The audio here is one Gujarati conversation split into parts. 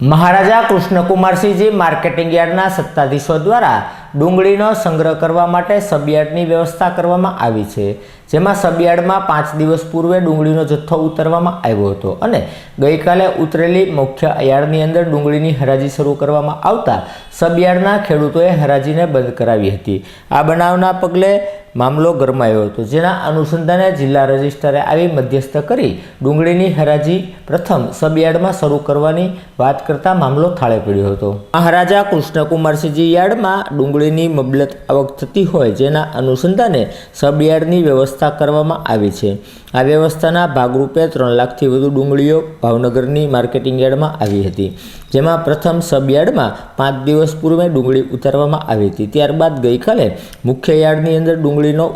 મહારાજા કૃષ્ણકુમારસિંહજી માર્કેટિંગ યાર્ડના સત્તાધીશો દ્વારા ડુંગળીનો સંગ્રહ કરવા માટે સબયાર્ડની વ્યવસ્થા કરવામાં આવી છે. જેમાં સબયાર્ડમાં પાંચ દિવસ પૂર્વે ડુંગળીનો જથ્થો ઉતારવામાં આવ્યો હતો અને ગઈકાલે ઉતરેલી મુખ્ય યાર્ડની અંદર ડુંગળીની હરાજી શરૂ કરવામાં આવતા સબયાર્ડના ખેડૂતોએ હરાજીને બંધ કરાવી હતી. આ બનાવના પગલે મામલો ગરમાયો હતો. જેના અનુસંધાને જિલ્લા રજિસ્ટ્રારે આવી મધ્યસ્થ કરી ડુંગળીની હરાજી પ્રથમ સબયાર્ડમાં શરૂ કરવાની વાત કરતા મામલો થાળે પડ્યો હતો. મહારાજા કૃષ્ણકુમારસિંહજી યાર્ડમાં ડુંગળીની મબલત આવક થતી હોય જેના અનુસંધાને સબયાર્ડની વ્યવસ્થા કરવામાં આવી છે. આ વ્યવસ્થાના ભાગરૂપે ત્રણ લાખથી વધુ ડુંગળીઓ ભાવનગરની માર્કેટિંગ યાર્ડમાં આવી હતી, જેમાં પ્રથમ સબયાર્ડમાં પાંચ દિવસ પૂર્વે ડુંગળી ઉતારવામાં આવી હતી. ત્યારબાદ ગઈકાલે મુખ્ય યાર્ડની અંદર ડુંગળીનો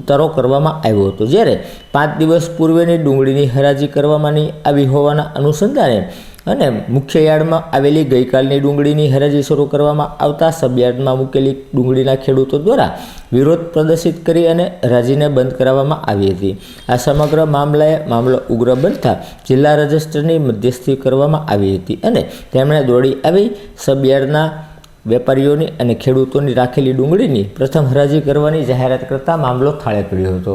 ઉતારો કરવામાં આવ્યો હતો, જ્યારે પાંચ દિવસ પૂર્વેની ડુંગળીની હરાજી કરવામાં આવી હોવાના અનુસંધાને અને મુખ્ય યાર્ડમાં આવેલી ગઈકાલની ડુંગળીની હરાજી શરૂ કરવામાં આવતા સબયાર્ડમાં મૂકેલી ડુંગળીના ખેડૂતો દ્વારા વિરોધ પ્રદર્શિત કરી અને હરાજીને બંધ કરાવવામાં આવી હતી. આ સમગ્ર મામલાએ મામલો ઉગ્ર બનતા જિલ્લા રજિસ્ટ્રની મધ્યસ્થી કરવામાં આવી હતી અને તેમણે દોડી આવી સબયાર્ડના વેપારીઓની અને ખેડૂતોની રાખેલી ડુંગળીની પ્રથમ હરાજી કરવાની જાહેરાત કરતા મામલો થાળે પડ્યો હતો.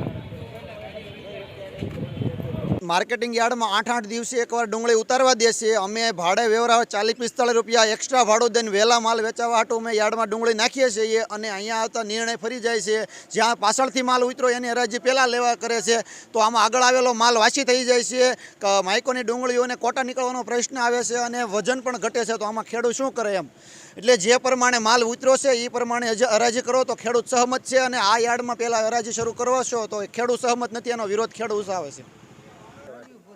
માર્કેટિંગ યાર્ડમાં આઠ આઠ દિવસે એકવાર ડુંગળી ઉતારવા દે છે. અમે ભાડે વેવરાવે ચાલીસ પિસ્તાળીસ રૂપિયા એક્સ્ટ્રા ભાડું દઈને વહેલા માલ વેચાવા હાટું અમે યાર્ડમાં ડુંગળી નાખીએ છીએ અને અહીંયા આવતા નિર્ણય ફરી જાય છે. જ્યાં પાછળથી માલ ઉતરો એની હરાજી પહેલાં લેવા કરે છે. તો આમાં આગળ આવેલો માલ વાસી થઈ જાય છે. માઇકોની ડુંગળીઓને કોટા નીકળવાનો પ્રશ્ન આવે છે અને વજન પણ ઘટે છે. તો આમાં ખેડૂત શું કરે એમ? એટલે જે પ્રમાણે માલ ઉતરો છે એ પ્રમાણે હરાજી કરો તો ખેડૂત સહમત છે અને આ યાર્ડમાં પહેલાં હરાજી શરૂ કરવા છો તો ખેડૂત સહમત નથી. એનો વિરોધ ખેડૂત આવે છે.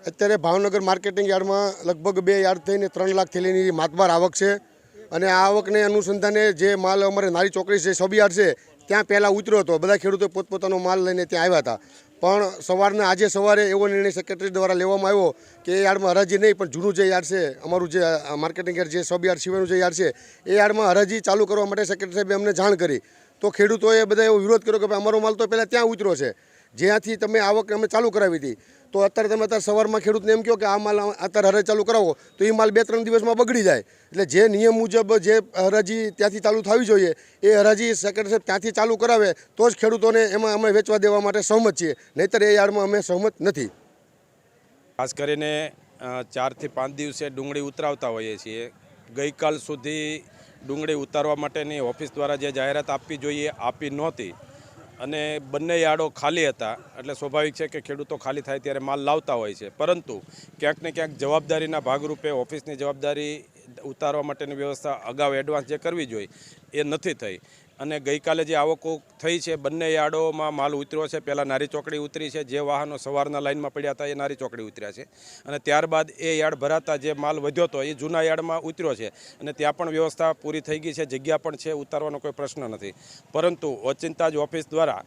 અત્યારે ભાવનગર માર્કેટિંગ યાર્ડમાં લગભગ બે યાર્ડ થઈને ત્રણ લાખ થેલીની માતબાર આવક છે. અને આ આવકને અનુસંધાને જે માલ અમારે નારી ચોકડી છે સબ છે, ત્યાં પહેલાં ઉતર્યો હતો. બધા ખેડૂતો પોતપોતાનો માલ લઈને ત્યાં આવ્યા હતા. પણ સવારના, આજે સવારે એવો નિર્ણય સેક્રેટરી દ્વારા લેવામાં આવ્યો કે એ યાર્ડમાં હરાજી નહીં, પણ જૂનું જે યાર્ડ છે, અમારું જે માર્કેટિંગ યાર્ડ જે સબ યાર્ડ સિવાયનું જે યાર્ડ છે, એ યાર્ડમાં હરાજી ચાલુ કરવા માટે સેક્રેટરી સાહેબે અમને જાણ કરી. તો ખેડૂતોએ બધા એવો વિરોધ કર્યો કે ભાઈ, અમારો માલ તો પહેલાં ત્યાં ઉતર્યો છે. જ્યાંથી તમે આવક અમે ચાલુ કરાવી હતી. તો અત્યારે તમે અત્યારે સવારમાં ખેડૂતને એમ કહો કે આ માલ અત્યારે હરાજી ચાલુ કરાવો, તો એ માલ બે ત્રણ દિવસમાં બગડી જાય. એટલે જે નિયમ મુજબ જે હરાજી ત્યાંથી ચાલુ થવી જોઈએ, એ હરાજી સેક્રેટરી ત્યાંથી ચાલુ કરાવે, તો જ ખેડૂતોને એમાં અમે વેચવા દેવા માટે સહમત છીએ. નહીંતર એ યાર્ડમાં અમે સહમત નથી. ખાસ કરીને ચારથી પાંચ દિવસે ડુંગળી ઉતરાવતા હોઈએ છીએ. ગઈકાલ સુધી ડુંગળી ઉતારવા માટેની ઓફિસ દ્વારા જે જાહેરાત આપવી જોઈએ, આપી નહોતી. અને બંને યાર્ડો ખાલી હતા. એટલે સ્વાભાવિક છે કે ખેડૂતો ખાલી થાય ત્યારે માલ લાવતા હોય છે. પરંતુ ક્યાંક ને ક્યાંક જવાબદારીના ભાગરૂપે ઓફિસની જવાબદારી ઉતારવા માટેની વ્યવસ્થા અગાઉ એડવાન્સ જે કરવી જોઈએ એ નથી થઈ. અને ગઈકાલે જે આવકો થઈ છે, બંને યાર્ડોમાં માલ ઉતર્યો છે. પહેલાં નારી ચોકડી ઉતરી છે, જે વાહનો સવારના લાઇનમાં પડ્યા હતા, એ નારી ચોકડી ઉતર્યા છે. અને ત્યારબાદ એ યાર્ડ ભરાતા જે માલ વધ્યો હતો, એ જૂના યાર્ડમાં ઉતર્યો છે. અને ત્યાં પણ વ્યવસ્થા પૂરી થઈ ગઈ છે, જગ્યા પણ છે, ઉતારવાનો કોઈ પ્રશ્ન નથી. પરંતુ ઓચિંતા જ ઓફિસ દ્વારા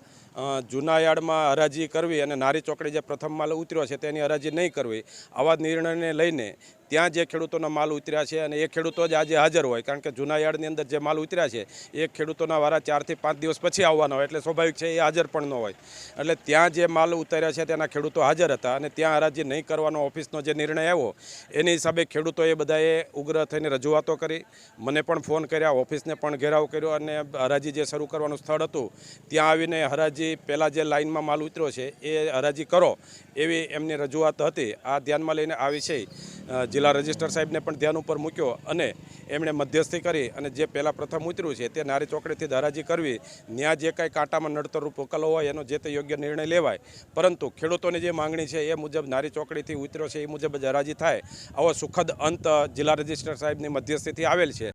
જૂના યાર્ડમાં હરાજી કરવી અને નારી ચોકડી જે પ્રથમ માલ ઉતર્યો છે, તેની હરાજી નહીં કરવી, આવા નિર્ણયને લઈને ત્યાં જે ખેડૂતોના માલ ઉતર્યા છે અને એ ખેડૂતો જ આજે હાજર હોય, કારણ કે જૂના અંદર જે માલ ઉતર્યા છે, એ ખેડૂતોના વારા ચારથી પાંચ દિવસ પછી આવવાના હોય, એટલે સ્વાભાવિક છે એ હાજર પણ ન હોય. એટલે ત્યાં જે માલ ઉતાર્યા છે તેના ખેડૂતો હાજર હતા અને ત્યાં હરાજી નહીં કરવાનો ઓફિસનો જે નિર્ણય આવ્યો, એની હિસાબે ખેડૂતોએ બધાએ ઉગ્ર થઈને રજૂઆતો કરી. મને પણ ફોન કર્યા, ઓફિસને પણ ઘેરાવ કર્યો અને હરાજી જે શરૂ કરવાનું સ્થળ હતું, ત્યાં આવીને હરાજી પહેલાં જે લાઇનમાં માલ ઉતર્યો છે, એ હરાજી કરો એવી એમની રજૂઆત હતી. આ ધ્યાનમાં લઈને આ વિષય જિલ્લા રજિસ્ટર સાહેબને પણ ધ્યાન ઉપર મૂક્યો અને એમણે મધ્યસ્થી કરી અને જે પહેલાં પ્રથમ ઉતર્યું છે તે નારી ચોકડીથી ધરાજી કરવી ત્યાં જે કાંઈ કાંટામાં નડતરરૂપ ઉકલો હોય એનો જે તે યોગ્ય નિર્ણય લેવાય. પરંતુ ખેડૂતોની જે માંગણી છે એ મુજબ નારી ચોકડીથી ઉતર્યો છે એ મુજબ જ હરાજી થાય. આવો સુખદ અંત જિલ્લા રજિસ્ટર સાહેબની મધ્યસ્થીથી આવેલ છે.